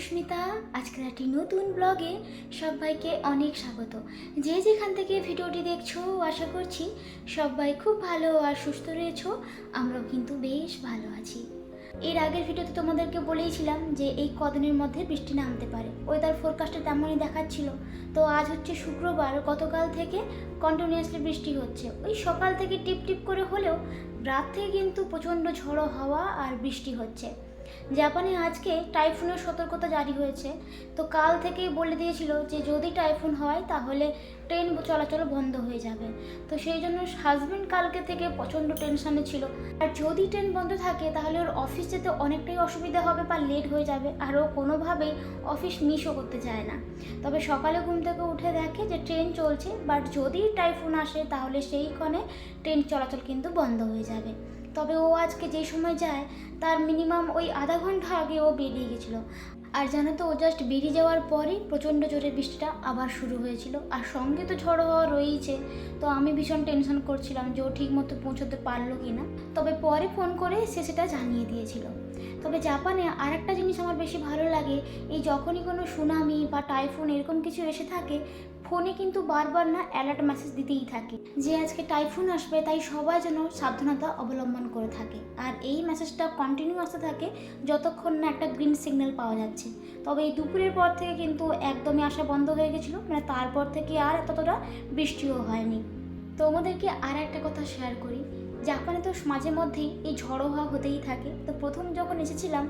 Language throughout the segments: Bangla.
সুস্মিতা, আজকের একটি নতুন ব্লগে সবাইকে অনেক স্বাগত। যে যেখান থেকে ভিডিওটি দেখছ, আশা করছি সবাই খুব ভালো আর সুস্থ রয়েছো, আমরাও কিন্তু বেশ ভালো আছি। এর আগের ভিডিওতে তোমাদেরকে বলেইছিলাম যে এই কদিনের মধ্যে বৃষ্টি নামতে পারে। ওয়েদার ফোরকাস্টে তেমনই দেখাচ্ছিল। তো আজ হচ্ছে শুক্রবার, গতকাল থেকে কন্টিনিউয়াসলি বৃষ্টি হচ্ছে। ওই সকাল থেকে টিপ টিপ করে হলেও রাত থেকে কিন্তু প্রচণ্ড ঝড়ো হাওয়া আর বৃষ্টি হচ্ছে। জাপানে আজকে টাইফুনের সতর্কতা জারি হয়েছে। তো কাল থেকেই বলে দিয়েছিল যে যদি টাইফুন হয় তাহলে ট্রেন চলাচল বন্ধ হয়ে যাবে। তো সেই জন্য হাজব্যান্ড কালকে থেকে প্রচণ্ড টেনশনে ছিল। আর যদি ট্রেন বন্ধ থাকে তাহলে ওর অফিস যেতে অনেকটাই অসুবিধা হবে বা লেট হয়ে যাবে। আর ও কোনোভাবেই অফিস মিসও করতে চায় না। তবে সকালে ঘুম থেকে উঠে দেখে যে ট্রেন চলছে বাট যদি টাইফুন আসে তাহলে সেইখানে ট্রেন চলাচল কিন্তু বন্ধ হয়ে যাবে। তবে ও আজকে যে সময় যায়, তার মিনিমাম ওই আধা ঘণ্টা আগে ও বেরিয়ে গেছিল। আর জানো তো, ও জাস্ট বেরিয়ে যাওয়ার পরেই প্রচণ্ড জোরে বৃষ্টিটা আবার শুরু হয়েছিল। আর সঙ্গে তো ঝড়ো হওয়া রয়েইছে, তো আমি ভীষণ টেনশন করছিলাম যে ও ঠিক মতো পৌঁছতে পারল কি না তবে পরে ফোন করে সে সেটা জানিয়ে দিয়েছিল। তবে জাপানে আর একটা জিনিস আমার বেশি ভালো লাগে, এই যখনই কোনো সুনামি বা টাইফুন এরকম কিছু এসে থাকে ফোনে কিন্তু বারবার না অ্যালার্ট মেসেজ দিতেই থাকে। যে আজকে টাইফুন আসবে, তাই সবাই যেন সাবধানতা অবলম্বন করে থাকে। আর এই মেসেজটা কন্টিনিউ আসতে থাকে যতক্ষণ না একটা গ্রিন সিগন্যাল পাওয়া যাচ্ছে। তবে এই দুপুরের পর থেকে কিন্তু একদমই আসা বন্ধ হয়ে গেছিল। মানে তারপর থেকে আর ততটা বৃষ্টিও হয়নি। তোমাদেরকে আর একটা কথা শেয়ার করি। জাপানে তো মাঝে মধ্যেই এই ঝড়ো হওয়া হতেই থাকে। তো প্রথম যখন এসেছিলাম,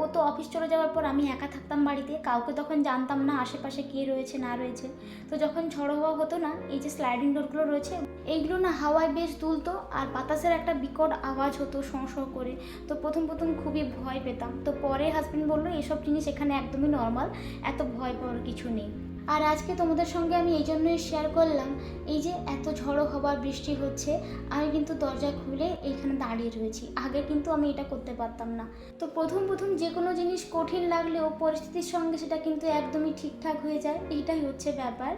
ও তো অফিস চলে যাওয়ার পর আমি একা থাকতাম বাড়িতে, কাউকে তখন জানতাম না আশেপাশে কে রয়েছে, না রয়েছে। তো যখন ঝড়ো হওয়া হতো না, এই যে স্লাইডিং ডোরগুলো রয়েছে, এইগুলো না হাওয়ায় বেশ দুলতো আর বাতাসের একটা বিকট আওয়াজ হতো শঁ করে। তো প্রথম প্রথম খুবই ভয় পেতাম। তো পরে হাজব্যান্ড বলল, এসব জিনিস এখানে একদমই নর্মাল এত ভয় পাওয়ার কিছু নেই। আর আজকে তোমাদের সঙ্গে আমি এই জন্যই শেয়ার করলাম, এই যে এত ঝড়ো হওয়া, বৃষ্টি হচ্ছে, আমি কিন্তু দরজা খুলে এইখানে দাঁড়িয়ে রয়েছি। আগে কিন্তু আমি এটা করতে পারতাম না। তো প্রথম প্রথম যে কোনো জিনিস কঠিন লাগলেও পরিস্থিতির সঙ্গে সেটা কিন্তু একদমই ঠিকঠাক হয়ে যায়, এইটাই হচ্ছে ব্যাপার।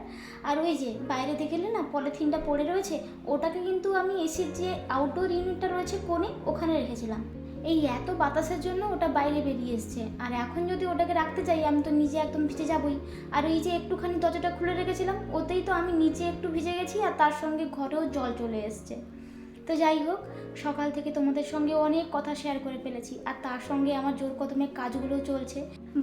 আর ওই যে বাইরে দেখলে না, পলিথিনটা পড়ে রয়েছে, ওটাকে কিন্তু আমি এসির যে আউটডোর ইউনিটটা রয়েছে কোণে ওখানে রেখেছিলাম। এই এত বাতাসের জন্য ওটা বাইরে বেরিয়ে এসছে। আর এখন যদি ওটাকে রাখতে চাই আমি তো নিজে একদম ভিজে যাবই। আর এই যে একটুখানি দরজাটা খুলে রেখেছিলাম, ওতেই তো আমি নিচে একটু ভিজে গেছি আর তার সঙ্গে ঘরেও জল চলে এসছে। তো যাই হোক, সকাল থেকে তোমাদের সঙ্গে অনেক কথা শেয়ার করে ফেলেছি, আর তার সঙ্গে আমার জোর কদমে কাজগুলো চলছে।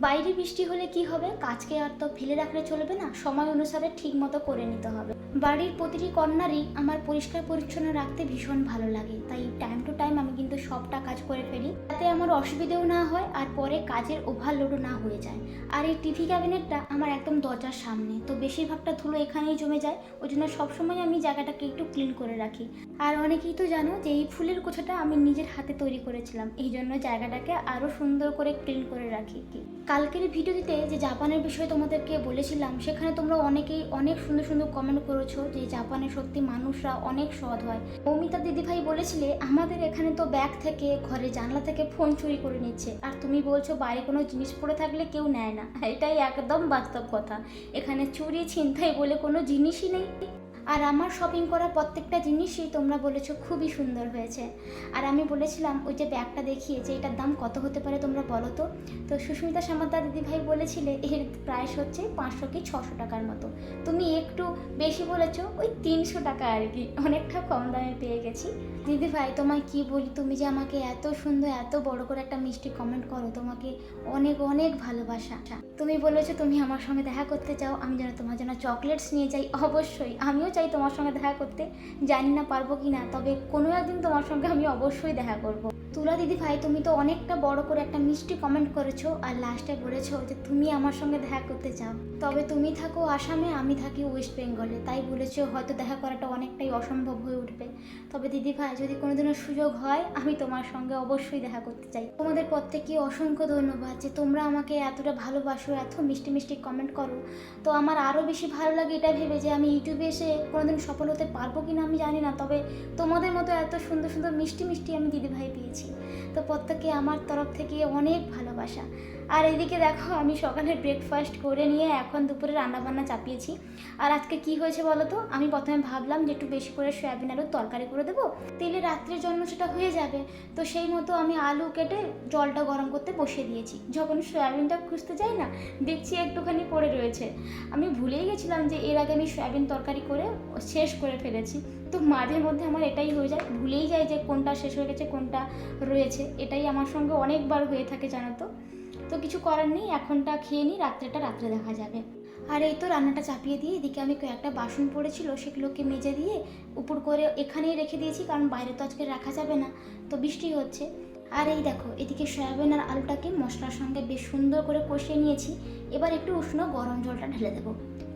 বাইরে বৃষ্টি হলে কি হবে? কাজকে আর তো ফেলে রাখলে চলবে না, সময় অনুসারে ঠিক মতো করে নিতে হবে। বাড়ির প্রতিটি কর্নারই আমার পরিষ্কার পরিচ্ছন্ন রাখতে ভীষণ ভালো লাগে, তাই টাইম টু টাইম আমি কিন্তু সবটা কাজ করে ফেলি তাতে আমার অসুবিধেও না হয় আর পরে কাজের ওভারলোডও না হয়ে যায়। আর এই টিভি ক্যাবিনেটটা আমার একদম দরজার সামনে, তো বেশিরভাগটা ধুলো এখানেই জমে যায়, ওই জন্য সবসময় আমি জায়গাটাকে একটু ক্লিন করে রাখি। আর অনেকেই তো জানো যে এই ফুলের গোছাটা আমি নিজের হাতে তৈরি করেছিলাম। এই জন্য জায়গাটাকে আরও সুন্দর করে ক্লিন করে রাখি। কালকের ভিডিওটিতে যে জাপানের বিষয়ে তোমাদেরকে বলেছিলাম, সেখানে তোমরা অনেকেই অনেক সুন্দর সুন্দর কমেন্ট করেছ যে জাপানে সত্যি মানুষরা অনেক সৎ হয়। মৌমিতা দিদিভাই বলেছিলে, আমাদের এখানে তো ব্যাগ থেকে ঘরে জানলা থেকে ফোন চুরি করে নিচ্ছে। আর তুমি বলছো বাইরে কোনো জিনিস পড়ে থাকলে কেউ নেয় না। এটাই একদম বাস্তব কথা। এখানে চুরি, ছিনতাই বলে কোনো জিনিসই নেই। আর আমার শপিং করা প্রত্যেকটা জিনিসই তোমরা বলেছ খুবই সুন্দর হয়েছে। আর আমি বলেছিলাম, ওই যে ব্যাগটা দেখিয়ে যে এটার দাম কত হতে পারে তোমরা বলো তো? তো সুস্মিতা সামাদার দিদিভাই বলেছিলে, এর প্রাইস হচ্ছে পাঁচশো কি ছশো টাকার মতো। তুমি একটু বেশি বলেছ, ওই তিনশো টাকা আর কি। অনেকটা কম দামে পেয়ে গেছি। দিদিভাই তোমায় কি বলি? তুমি যে আমাকে এত সুন্দর, এত বড় করে একটা মিষ্টি কমেন্ট করো, তোমাকে অনেক অনেক ভালোবাসা। তুমি বলেছ তুমি আমার সঙ্গে দেখা করতে চাও, আমি যেন তোমার জন্য চকলেটস নিয়ে যাই। অবশ্যই, আমিও চাই তোমার সঙ্গে দেখা করতে। জানি না পারব কি না তবে কোনো একদিন তোমার সঙ্গে আমি অবশ্যই দেখা করব। তুলা দিদি ভাই, তুমি তো অনেকটা বড় করে একটা মিষ্টি কমেন্ট করেছ আর লাস্টে বলেছ যে তুমি আমার সঙ্গে দেখা করতে চাও। তবে তুমি থাকো আসামে, আমি থাকি ওয়েস্ট বেঙ্গলে তাই বলেছ, হয়তো দেখা করাটা অনেকটাই অসম্ভব হয়ে উঠবে। তবে দিদি ভাই, যদি কোনোদিনও সুযোগ হয়, আমি তোমার সঙ্গে অবশ্যই দেখা করতে চাই। তোমাদের প্রত্যেকে অসংখ্য ধন্যবাদ যে তোমরা আমাকে এতটা ভালোবাসো, এত মিষ্টি মিষ্টি কমেন্ট করো। তো আমার আরও বেশি ভালো লাগে এটা ভেবে যে আমি ইউটিউবে এসে কোনোদিন সফল হতে পারব কি না আমি জানি না। তবে তোমাদের মতো এত সুন্দর সুন্দর মিষ্টি মিষ্টি আমি দিদিভাই পেয়েছি। তো প্রত্যেকে আমার তরফ থেকে অনেক ভালোবাসা। আর এদিকে দেখো, আমি সকালে ব্রেকফাস্ট করে নিয়ে এখন দুপুরে রান্নাবান্না চাপিয়েছি। আর আজকে কি হয়েছে বলো তো? আমি প্রথমে ভাবলাম যে একটু বেশি করে সয়াবিন আলুর তরকারি করে দেবো। তেলে রাত্রের জন্য সেটা হয়ে যাবে। তো সেই মতো আমি আলু কেটে জলটা গরম করতে বসিয়ে দিয়েছি। যখন সয়াবিনটা খুঁজতে যাই না, দেখছি একটুখানি পড়ে রয়েছে। আমি ভুলেই গেছিলাম যে এর আগে আমি সয়াবিন তরকারি করে শেষ করে ফেলেছি। তো মাঝে মধ্যে আমার এটাই হয়ে যায়। ভুলেই যায় যে কোনটা শেষ হয়ে গেছে, কোনটা রয়েছে। এটাই আমার সঙ্গে অনেকবার হয়ে থাকে, জানো তো? তো কিছু করার নেই, এখনটা খেয়ে নিই রাত্রেটা রাত্রে দেখা যাবে। আর এই তো রান্নাটা চাপিয়ে দিয়ে এদিকে আমি কয়েকটা বাসন পড়েছিল, সেগুলোকে মেজে দিয়ে উপর করে এখানেই রেখে দিয়েছি, কারণ বাইরে তো আজকে রাখা যাবে না, তো বৃষ্টি হচ্ছে। আর এই দেখো, এদিকে সয়াবিন আর আলুটাকে মশলার সঙ্গে বেশ সুন্দর করে কষিয়ে নিয়েছি। এবার একটু উষ্ণ গরম জলটা ঢেলে দেবো।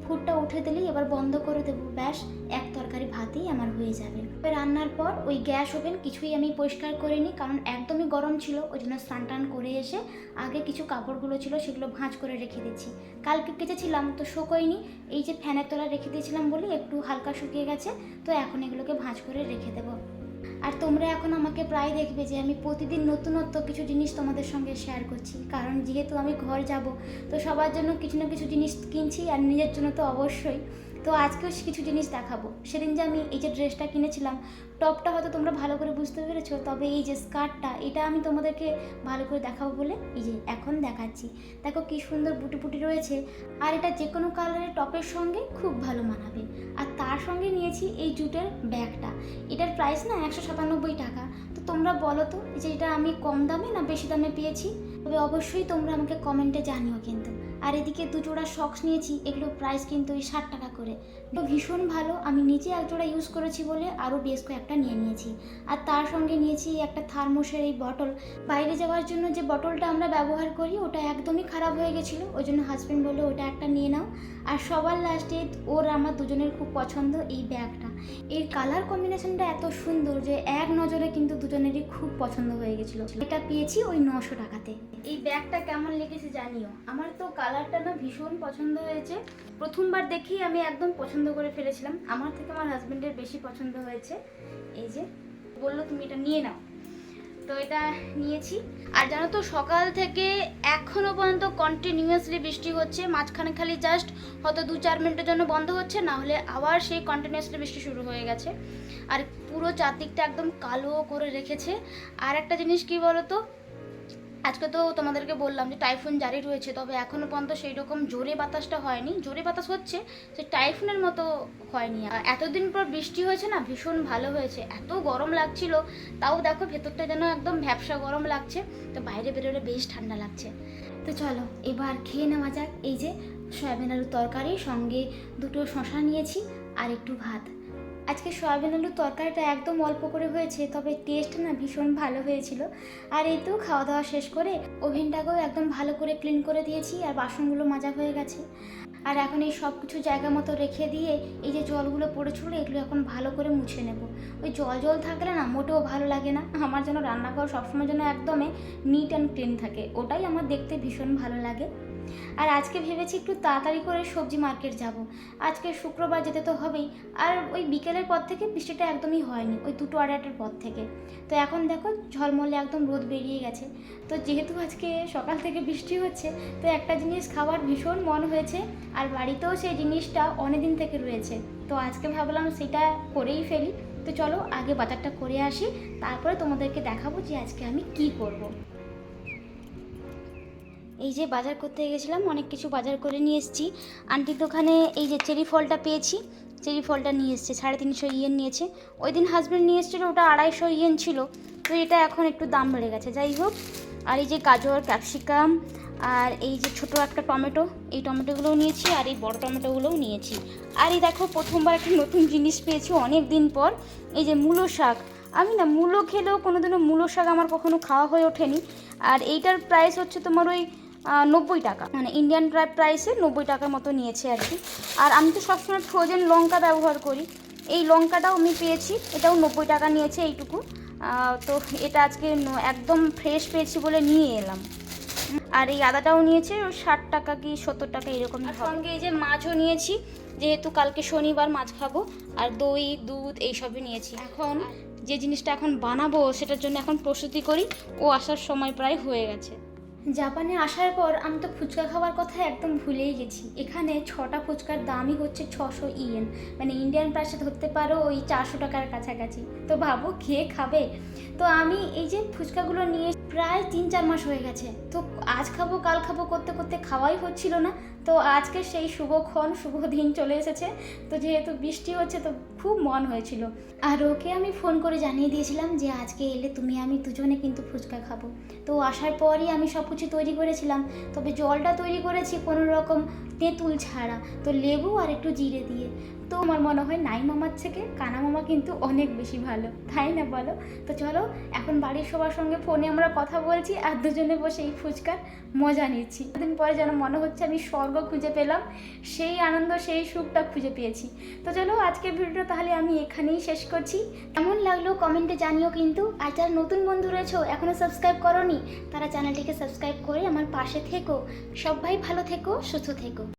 ফুটটা উঠে দিলেই এবার বন্ধ করে দেবো। ব্যাস, এক তরকারি ভাতেই আমার হয়ে যাবে। রান্নার পর ওই গ্যাস ওভেন কিছুই আমি পরিষ্কার করিনি, কারণ একদমই গরম ছিল, ওই জন্য স্নান টান করে এসে আগে কিছু কাপড়গুলো ছিল সেগুলো ভাঁজ করে রেখে দিচ্ছি কালকে কেচেছিলাম, তো শুকোয়নি। এই যে ফ্যানের তলা রেখে দিয়েছিলাম বলে একটু হালকা শুকিয়ে গেছে, তো এখন এগুলোকে ভাঁজ করে রেখে দেবো। আর তোমরা এখন আমাকে প্রায় দেখবে যে আমি প্রতিদিন নতুনত্ব কিছু জিনিস তোমাদের সঙ্গে শেয়ার করছি। কারণ যেহেতু আমি ঘর যাব, তো সবার জন্য কিছু না কিছু জিনিস কিনছি আর নিজের জন্য তো অবশ্যই। তো আজকেও কিছু জিনিস দেখাবো। সেদিন যে আমি এই যে ড্রেসটা কিনেছিলাম, টপটা হয়তো তোমরা ভালো করে বুঝতে পেরেছ, তবে এই যে স্কার্টটা এটা আমি তোমাদেরকে ভালো করে দেখাবো বলে এই যে এখন দেখাচ্ছি। দেখো কি সুন্দর বুটি বুটি রয়েছে, আর এটা যে কোনো কালারের টপের সঙ্গে খুব ভালো মানাবে। তার সঙ্গে নিয়েছি এই জুটের ব্যাগটা। এটার প্রাইস না একশো সাতানব্বই টাকা। তো তোমরা বলো তো যে এটা আমি কম দামে না বেশি দামে পেয়েছি? তবে অবশ্যই তোমরা আমাকে কমেন্টে জানিও কিন্তু। আর এদিকে দুজোড়া সক্স নিয়েছি, এগুলোর প্রাইস কিন্তু ওই ষাট টাকা করে। ভীষণ ভালো, আমি নিজে একজোড়া ইউজ করেছি বলে আরও বেশ কয়েকটা নিয়ে নিয়েছি। আর তার সঙ্গে নিয়েছি একটা থার্মোসের এই বটল বাইরে যাওয়ার জন্য যে বটলটা আমরা ব্যবহার করি, ওটা একদমই খারাপ হয়ে গেছিল ওই জন্য হাজব্যান্ড বলল, ওটা একটা নিয়ে নাও। আর সবার লাস্টে ওর আমার দুজনের খুব পছন্দ এই ব্যাগটা। এর কালার কম্বিনেশনটা এত সুন্দর যে এক নজরে কিন্তু দুজনেরই খুব পছন্দ হয়ে গেছিল। এটা পেয়েছি ওই নশো টাকাতে। এই ব্যাগটা কেমন লেগেছে জানিও। আমার তো কালারটা না ভীষণ পছন্দ হয়েছে। প্রথমবার দেখেই আমি একদম পছন্দ করে ফেলেছিলাম। আমার থেকে আমার হাজবেন্ডের বেশি পছন্দ হয়েছে। এই যে, বলল তুমি এটা নিয়ে নাও। তো এটা নিয়েছি। আর জানো তো, সকাল থেকে এখনও পর্যন্ত কন্টিনিউয়াসলি বৃষ্টি হচ্ছে। মাঝখানে খালি জাস্ট হয়তো দু চার মিনিটের জন্য বন্ধ হচ্ছে, না হলে আবার সেই কন্টিনিউয়াসলি বৃষ্টি শুরু হয়ে গেছে। আর পুরো চারদিকটা একদম কালো করে রেখেছে। আর একটা জিনিস কি বলো তো আজকে তো তোমাদেরকে বললাম যে টাইফুন জারি রয়েছে, তবে এখনও পর্যন্ত সেই রকম জোরে বাতাসটা হয়নি। জোরে বাতাস হচ্ছে সে টাইফুনের মতো হয়নি। আর এতদিন পর বৃষ্টি হয়েছে না, ভীষণ ভালো হয়েছে। এত গরম লাগছিল, তাও দেখো ভেতরটা যেন একদম ভ্যাবসা গরম লাগছে, তো বাইরে বেরোলে বেশ ঠান্ডা লাগছে। তো চলো, এবার খেয়ে নেওয়া যাক। এই যে, সয়াবিন আলুর তরকারি, সঙ্গে দুটো শশা নিয়েছি, আর একটু ভাত। আজকে সয়াবিন আলুর তরকারিটা একদম অল্প করে হয়েছে, তবে টেস্ট না ভীষণ ভালো হয়েছিল। আর এই তো খাওয়া দাওয়া শেষ করে ওভেনটাকেও একদম ভালো করে ক্লিন করে দিয়েছি আর বাসনগুলো মাজা হয়ে গেছে। আর এখন এই সব কিছু জায়গা মতো রেখে দিয়ে এই যে জলগুলো পড়ে পড়েছিল, এগুলো এখন ভালো করে মুছে নেব। ওই জল জল থাকলে না মোটেও ভালো লাগে না, আমার যেন রান্নাঘর সবসময় যেন একদমই নিট অ্যান্ড ক্লিন থাকে, ওটাই আমার দেখতে ভীষণ ভালো লাগে। আর আজকে ভেবেছি একটু তাড়াতাড়ি করে সবজি মার্কেট যাব। আজকে শুক্রবার যেতে তো হবেই। আর ওই বিকেলের পর থেকে বৃষ্টিটা একদমই হয়নি, ওই দুটো আড়াইটার পর থেকে। তো এখন দেখো ঝলমলে একদম রোদ বেরিয়ে গেছে। তো যেহেতু আজকে সকাল থেকে বৃষ্টি হচ্ছে, তো একটা জিনিস খাওয়ার ভীষণ মন হয়েছে। আর বাড়িতেও সেই জিনিসটা অনেকদিন থেকে রয়েছে। তো আজকে ভাবলাম সেটা করেই ফেলি। তো চলো আগে বাজারটা করে আসি, তারপরে তোমাদেরকে দেখাবো যে আজকে আমি কি করব। এই যে বাজার করতে গেছিলাম, অনেক কিছু বাজার করে নিয়ে এসেছি। আন্টির দোকানে এই যে চেরি ফলটা পেয়েছি, চেরি ফলটা নিয়ে এসছে, সাড়ে তিনশো ইয়েন নিয়েছে। ওই দিন হাজব্যান্ড নিয়ে এসেছিল, ওটা আড়াইশো ইয়েন ছিল, তো এটা এখন একটু দাম বেড়ে গেছে। যাই হোক, আর এই যে গাজর, ক্যাপসিকাম, আর এই যে ছোট একটা টমেটো, এই টমেটোগুলোও নিয়েছি, আর এই বড় টমেটোগুলোও নিয়েছি। আর এই দেখো, প্রথমবার একটা নতুন জিনিস পেয়েছি অনেক দিন পর, এই যে মূলো শাক। আমি না, মূলো খেলেও কোনোদিনও মূলো শাক আমার কখনো খাওয়া হয়ে ওঠেনি। আর এইটার প্রাইস হচ্ছে তোমার ওই নব্বই টাকা। মানে ইন্ডিয়ান প্রাইসে নব্বই টাকার মতো নিয়েছে আর কি। আর আমি তো সবসময় ফ্রোজেন লঙ্কা ব্যবহার করি। এই লঙ্কাটাও আমি পেয়েছি এটাও নব্বই টাকা নিয়েছে এইটুকু। তো এটা আজকে একদম ফ্রেশ পেয়েছি বলে নিয়ে এলাম। আর এই আদাটাও নিয়েছে ওই ষাট টাকা কি সত্তর টাকা এরকম সঙ্গে এই যে মাছও নিয়েছি যেহেতু কালকে শনিবার মাছ খাব আর দই দুধ এইসবই নিয়েছি। এখন যে জিনিসটা এখন বানাবো সেটার জন্য এখন প্রস্তুতি করি ও আসার সময় প্রায় হয়ে গেছে। জাপানে আসার পর আমি তো ফুচকা খাওয়ার কথা একদম ভুলেই গেছি। এখানে ছটা ফুচকার দামই হচ্ছে ছশো ইয়েন। মানে ইন্ডিয়ান প্রাইসে ধরতে পারো ওই চারশো টাকার কাছাকাছি। তো ভাবো খেয়ে খাবে? তো আমি এই যে ফুচকাগুলো নিয়ে প্রায় তিন চার মাস হয়ে গেছে। তো আজ খাব, কাল খাব করতে করতে খাওয়াই হচ্ছিল না। তো আজকে সেই শুভক্ষণ শুভ দিন চলে এসেছে। তো যেহেতু বৃষ্টি হচ্ছে, তো খুব মন হয়েছিল। আর ওকে আমি ফোন করে জানিয়ে দিয়েছিলাম যে, আজকে এলে তুমি আমি দুজনে কিন্তু ফুচকা খাব। তো আসার পরই আমি সব কিছু তৈরি করেছিলাম। তবে জলটা তৈরি করেছি কোনো রকম তেঁতুল ছাড়া। তো লেবু আর একটু জিরে দিয়ে। তো আমার মনে হয় নাই মামার থেকে কানা মামা কিন্তু অনেক বেশি ভালো, তাই না বলো? তো চলো, এখন বাড়ির সবার সঙ্গে ফোনে আমরা কথা বলছি আর দুজনে বসে এই ফুচকার মজা নিচ্ছি। দিন পরে যেন মনে হচ্ছে আমি স্বর্গ খুঁজে পেলাম, সেই আনন্দ, সেই সুখটা খুঁজে পেয়েছি। তো চলো, আজকের ভিডিওটা তাহলে আমি এখানেই শেষ করছি। কেমন লাগল কমেন্টে জানিও কিন্তু। আর যারা নতুন বন্ধু রয়েছো এখনও সাবস্ক্রাইব করনি, তারা চ্যানেলটিকে সাবস্ক্রাইব করে আমার পাশে থেকো। সবাই ভালো থেকো, সুস্থ থেকো।